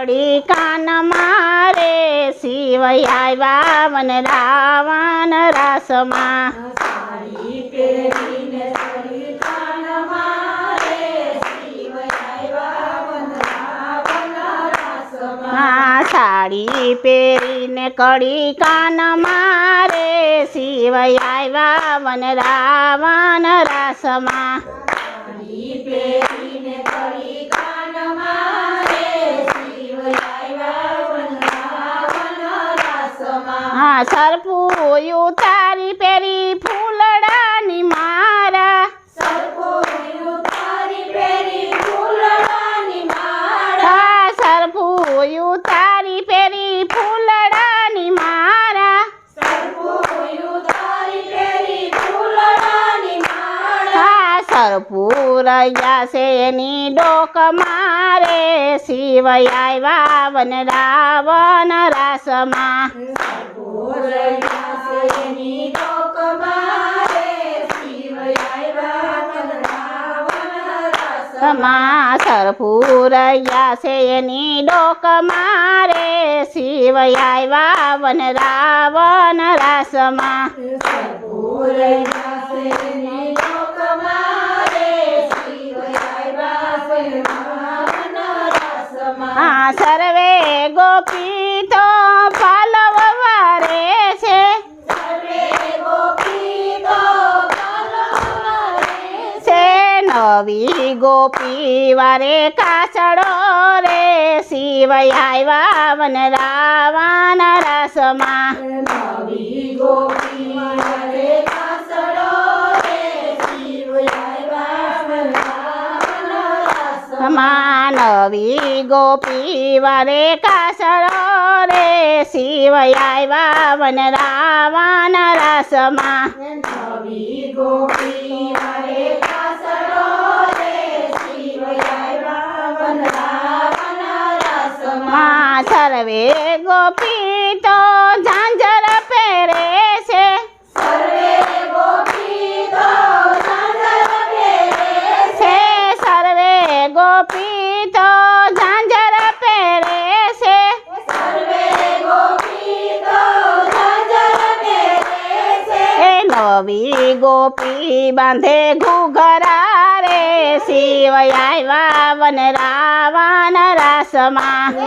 કડી કાન મારે શિવ આવ્યા વન રાવણ રાસમાં. સાડી પહેરીને કડી કાન મારે શિવ આવ્યા વન રાવણ રાસમાં. રાસમાં હા સરપું ઉતારી પેરી ફૂલડાની મારા. સરપોયું તારી પહેરી ફૂલડાની માળા હા સરપું ઉતારી પેરી ફૂલડાની મારા સરપોયું તારી પહેરી ફૂલડાની માળા હા સરપુર ગયા છે એની ડોક મારે શિવ આવ્યા વન રાવણ રાસમાં સરપોરૈયા સેની ડોક મારે શિવ આવ્યા વનરાવન રાસમાં માં સરપુર ગયા છે એની ડોક મારે શિવ આવ્યા વન રાવણ રાસમાં સરપોરૈયા સેની ડોક મારે શિવ હા, સર્વે ગોપી તો તો કલવારે છે નવી ગોપી વારે કાચડો રે. શિવય આવ્યા વન રાવણ રસમાં નવી ગોપી હરે કાસડો રે શિવ આવ્યા વનરાવન રાસમાં માં નવી ગોપી વરે કાસરો રે. શિવ આવ્યા વન રાવણ રસમાં ગોપી વરે કાસરો રે. શિવ આવ્યા વન રાવણ રસમાં સર્વે ગોપી ગોપી તો ઝાંઝર પહેરે છે. એ નવી ગોપી બાંધે ઘૂઘરા રે શિવ આવ્યા વન રાવણ રાસમાં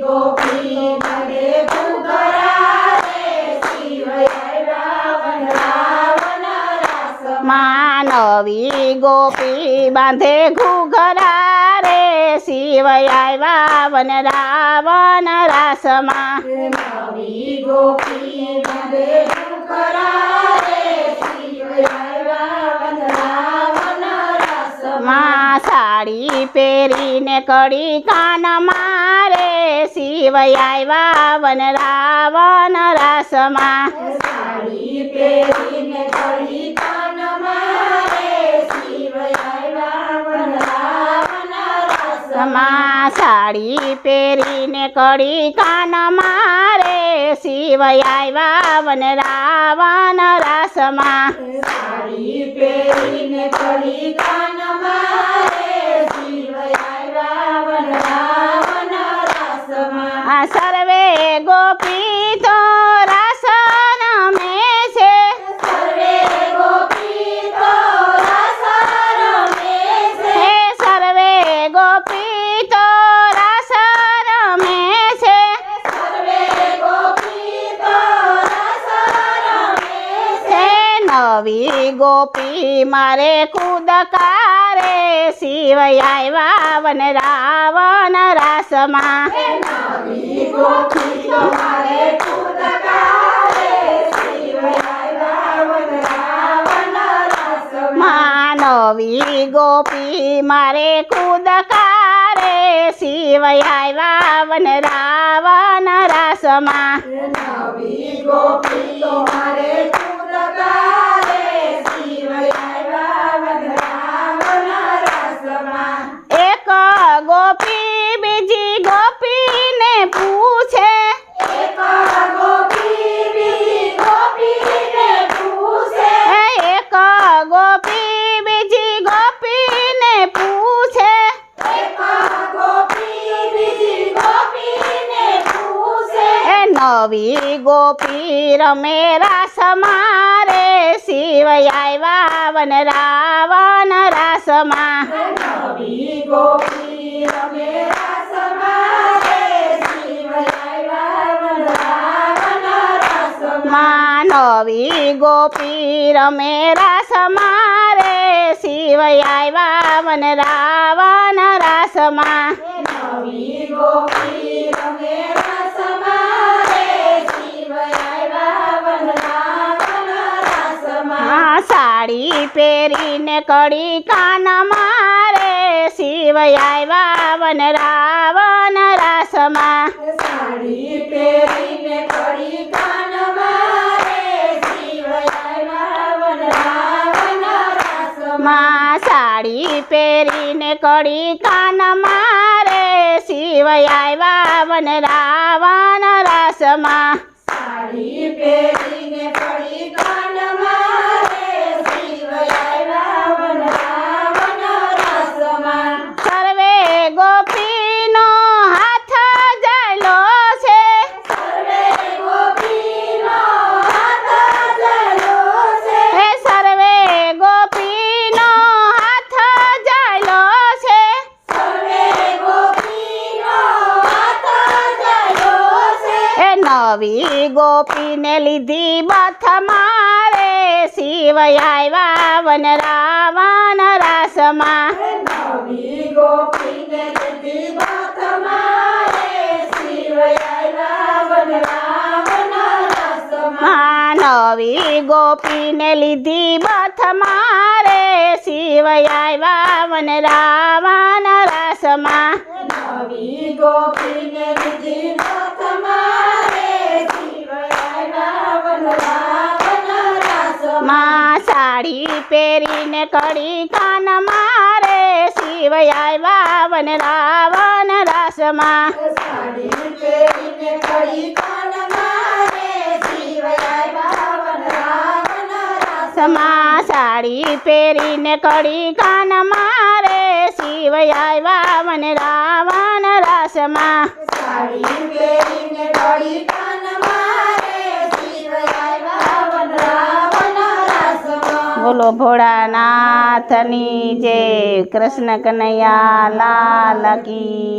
ગોપી ઘરે ઘૂઘરા રે શિવ આવ્યા વનરાવન રાસમાં માં નવી ગોપી બાંધે ઘૂઘરા રે શિવ આવ્યા વન રાવણ રાસમાં નવી ગોપી બાંધે ઘૂઘરા રે શિવ આવ્યા વનરાવન રાસમાં. માં સાડી પહેરીને કડી કાન મારે શિવ આવ્યા વન રાવણ રાસમાં સાડી પહેરીને ઘડી કાન મારે શિવ આવ્યા વનરાવન રાસમાં માં સાડી પહેરીને કડી કાન મારે. શિવ આવ્યા વન રાવણ રાસમાં પહેરીને કડી કાન મારે. શિવ આવ્યા વનરાવન રાસમાં. આ સર્વે ગોપી નવી ગોપી મારે કુદકારે શિવ આવ્યા વન રાવણ રાસમાં. નવી ગોપી મારે કુદકારે મારે કુદકારે શિવ આવ્યા વન રાવણ રાસમાં. નવી ગોપી મારે કુદકારે શિવ આવ્યા વનરાવન રાસમાં એક ગોપી બીજી ગોપીને પૂછે એક ગોપી બીજી ગોપીને પૂછે એક ગોપી બીજી ગોપીને પૂછે એક ગોપી બીજી નવી ગોપી રમે રાસ મારે શિવય આવ્યા વન રાવણ રાસમાં. નવી ગોપી રમે રાસ મારે શિવ આવ્યા વન રાવણ રાસમાં. ગોપી રમે રાસ મારે શિવ આવ્યા વનરાવન રાસમાં આ સાડી પહેરીને કડી કાન મારે શિવ આવ્યા વન રાવણ રાસમાં સાડી પહેરીને કડી કાન મારે શિવ આવ્યા વનરાવન રાસમાં. માં સાડી પહેરીને કડી કાન મારે શિવ આવ્યા વન રાવણ રાસમાં. સાડી પહેરીને કડી કાન મારે નવી ગોપીને લીધી બથ મારે. શિવ આવ્યા વન રાવણ રાસમાં નવી ગોપીને લીધી બથ મારે. શિવ આવ્યા વનરાવન રાસમાં. માં નવી ગોપીને લીધી બથ મારે. શિવ આવ્યા વન રાવણ રાસમાં નવી ગોપીને લીધી બાત મારે શિવ આવ્યા વનરાવન રાસમાં માં સાડી પહેરીને કડી કાન મારે. શિવય આવ્યા વન રાવણ રાસમાં. સાડી પહેરીને કડી કાન મારે. શિવ આવ્યા વનરાવન સમા સાડી પહેરીને કડી કાન મારે. શિવય આવ્યા વન રાવણ રાસમાં. સાડી પહેરીને કડી કાન મારે શિવ આવ્યા વનરાવન રાસમાં બોલો ભોળાનાથની જય કૃષ્ણ કનૈયા લાલ કી